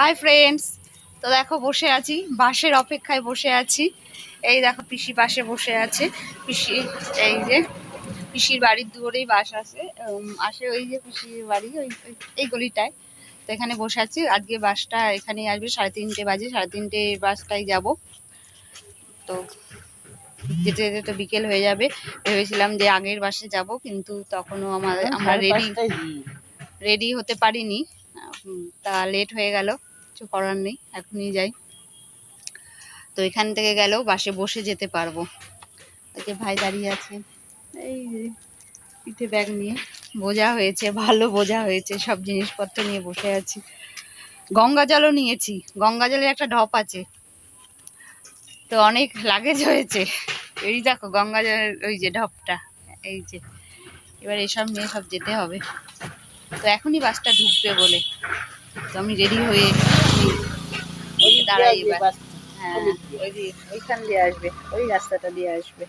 Hi friends তো দেখো বসে আছি। বাসের অপেক্ষায় বসে আছি। এই দেখো পিসি পাশে বসে আছে। পিসি এই যে পিসির বাড়ির দুয়ারেই বাস আসে উম, আসে ওই যে পিসির বাড়ি ওই এই গলিটায়। তো এখানে বসে আছি। আজকে বাসটা এখানেই আসবে। সাড়ে তিনটে বাজে। সাড়ে তিনটে বাসটাই যাব। তো যেতে যেতে তো বিকেল হয়ে যাবে। ভেবেছিলাম যে আগের বাসে যাব কিন্তু তখনও আমার আমরা রেডি রেডি হতে পারিনি। তা লেট হয়ে গেল, কিছু করার নেই, এখনই যাই। তো এখান থেকে গেলেও বাসে বসে যেতে পারব। যে ভাই দাঁড়িয়ে আছে, এই যে পিঠে ব্যাগ নিয়ে, বোঝা হয়েছে, ভালো বোঝা হয়েছে, সব জিনিসপত্র নিয়ে বসে আছি। গঙ্গা জলও নিয়েছি, গঙ্গা জলের একটা ঢপ আছে। তো অনেক লাগেজ হয়েছে। এই দেখো গঙ্গা জলের ওই যে ঢপটা, এই যে। এবার এসব নিয়ে সব যেতে হবে। তো এখনই বাসটা ঢুকবে বলে। তো আমি রেডি হয়ে দাঁড়াই এবার হ্যাঁ ওই ওইখান দিয়ে আসবে ওই রাস্তাটা দিয়ে আসবে।